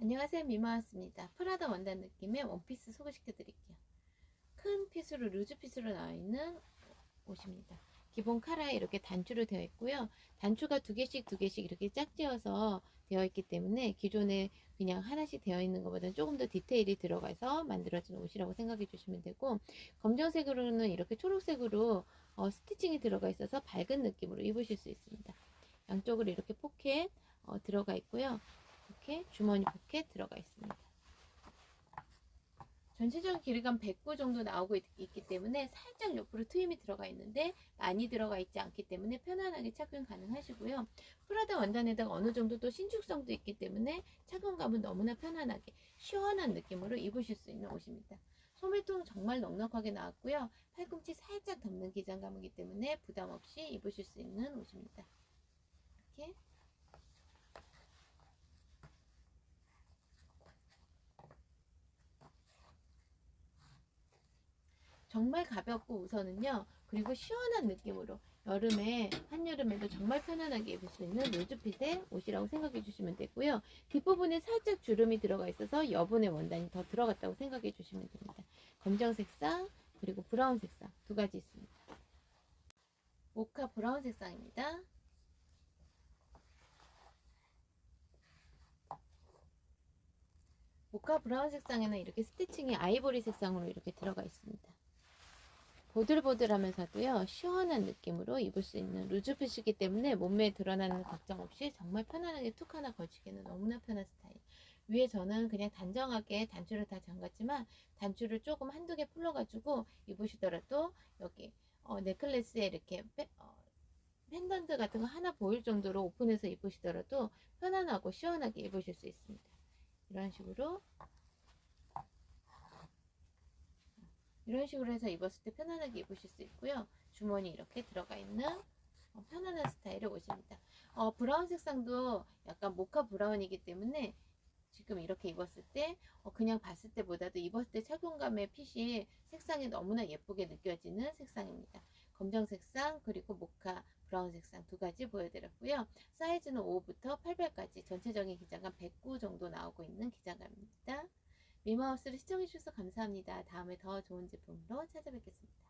안녕하세요. 미마였습니다. 프라다 원단 느낌의 원피스 소개시켜 드릴게요. 큰 핏으로 루즈 핏으로 나와 있는 옷입니다. 기본 카라에 이렇게 단추로 되어 있고요. 단추가 두 개씩 두 개씩 이렇게 짝지어서 되어 있기 때문에 기존에 그냥 하나씩 되어 있는 것보다는 조금 더 디테일이 들어가서 만들어진 옷이라고 생각해 주시면 되고 검정색으로는 이렇게 초록색으로 어, 스티칭이 들어가 있어서 밝은 느낌으로 입으실 수 있습니다. 양쪽으로 이렇게 포켓 어, 들어가 있고요 이렇게 주머니 포켓 들어가 있습니다. 전체적인 길이감 109 정도 나오고 있, 기 때문에 살짝 옆으로 트임이 들어가 있는데 많이 들어가 있지 않기 때문에 편안하게 착용 가능하시고요. 프라다 원단에다가 어느 정도 또 신축성도 있기 때문에 착용감은 너무나 편안하게 시원한 느낌으로 입으실 수 있는 옷입니다. 소매통 정말 넉넉하게 나왔고요. 팔꿈치 살짝 덮는 기장감이기 때문에 부담 없이 입으실 수 있는 옷입니다. 이렇게 정말 가볍고 우선은요 그리고 시원한 느낌으로 여름에 한여름에도 정말 편안하게 입을 수 있는 루즈핏의 옷이라고 생각해 주시면 되고요. 뒷부분에 살짝 주름이 들어가 있어서 여분의 원단이 더 들어갔다고 생각해 주시면 됩니다. 검정 색상 그리고 브라운 색상 두 가지 있습니다. 모카 브라운 색상입니다. 모카 브라운 색상에는 이렇게 스티칭이 아이보리 색상으로 이렇게 들어가 있습니다 보들보들하면서도요 시원한 느낌으로 입을 수 있는 루즈핏이기 때문에 몸매에 드러나는 걱정 없이 정말 편안하게 툭 하나 걸치기는 너무나 편한 스타일. 위에 저는 그냥 단정하게 단추를 다 잠갔지만 단추를 조금 한두 개 풀러가지고 입으시더라도 여기 어, 넥클래스에 이렇게 빼, 어, 펜던트 같은 거 하나 보일 정도로 오픈해서 입으시더라도 편안하고 시원하게 입으실 수 있습니다. 이런 식으로 이런 식으로 해서 입었을 때 편안하게 입으실 수 있고요. 주머니 이렇게 들어가 있는 어, 편안한 스타일의 옷입니다. 어, 브라운 색상도 약간 모카 브라운이기 때문에 지금 이렇게 입었을 때 어, 그냥 봤을 때보다도 입었을 때 착용감의 핏이 색상이 너무나 예쁘게 느껴지는 색상입니다. 검정 색상 그리고 모카 브라운 색상 두 가지 보여드렸고요. 사이즈는 5부터 8발까지 전체적인 기장감 109 정도 나오고 있는 기장감입니다. 미마우스를 시청해주셔서 감사합니다. 다음에 더 좋은 제품으로 찾아뵙겠습니다.